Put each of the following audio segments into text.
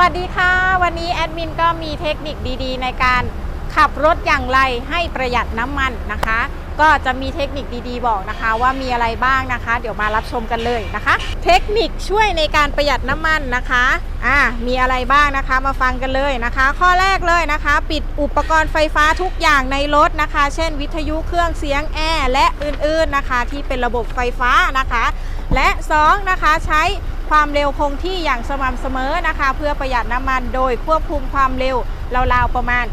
วัสดีค่ะ วันนี้แอดมินก็มีเทคนิคดีๆ ในการขับรถอย่างไรให้ประหยัดน้ำมันนะคะ ก็จะมีเทคนิคดีๆ บอกนะคะ ว่ามีอะไรบ้างนะคะ เดี๋ยวมารับชมกันเลยนะคะ เทคนิคช่วยในการประหยัดน้ำมันนะคะอ่ามีอะไรบ้างนะคะมาฟังกันเลยนะคะ ข้อแรกเลยนะคะ ปิดอุปกรณ์ไฟฟ้าทุกอย่างในรถนะคะ เช่น วิทยุเครื่องเสียงแอร์และอื่นๆนะคะ ที่เป็นระบบไฟฟ้านะคะ และ2นะคะใช้ ความเร็วคงที่อย่างสม่ำเสมอนะคะ เพื่อประหยัดน้ำมันโดยควบคุมความเร็วราวๆประมาณ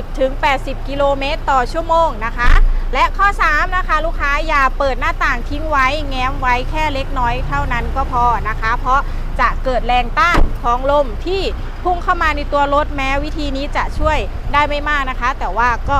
60-80 กิโลเมตรต่อชั่วโมงนะคะ และข้อ 3 นะคะ ลูกค้าอย่าเปิดหน้าต่างทิ้งไว้ แง้มไว้แค่เล็กน้อยเท่านั้นก็พอนะคะ เพราะจะเกิดแรงต้านของลมที่พุ่งเข้ามาในตัวรถแม้วิธีนี้จะช่วยได้ไม่มากนะคะ แต่ว่าก็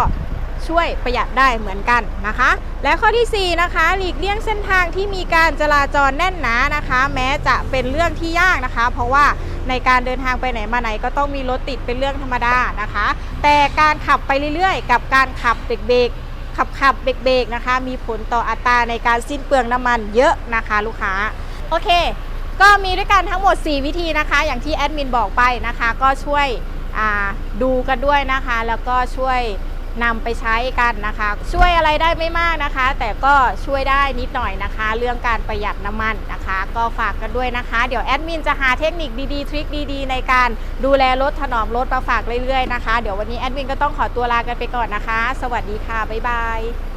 ช่วยประหยัดได้เหมือนกันนะคะ และข้อที่ 4 นะคะ หลีกเลี่ยงเส้นทางที่มีการจราจรแน่นหนานะคะ แม้จะเป็นเรื่องที่ยากนะคะ เพราะว่าในการเดินทางไปไหนมาไหนก็ต้องมีรถติดเป็นเรื่องธรรมดานะคะ แต่การขับไปเรื่อยๆ กับการขับเบรกๆขับขับเบรกๆนะคะ มีผลต่ออัตราในการสิ้นเปลืองน้ำมันเยอะนะคะ ลูกค้าโอเค ก็มีด้วยกันทั้งหมด 4 วิธีนะคะ อย่างที่แอดมินบอกไปนะคะ ก็ช่วยดูกันด้วยนะคะ แล้วก็ช่วย นำไปใช้กันนะคะ ช่วยอะไรได้ไม่มากนะคะ แต่ก็ช่วยได้นิดหน่อยนะคะ เรื่องการประหยัดน้ำมันนะคะ ก็ฝากกันด้วยนะคะ เดี๋ยวแอดมินจะหาเทคนิคดีๆ ทริคดีๆ ในการดูแลรถถนอมรถมาฝากเรื่อยๆนะคะ เดี๋ยววันนี้แอดมินก็ต้องขอตัวลากันไปก่อนนะคะ สวัสดีค่ะ บ๊ายบาย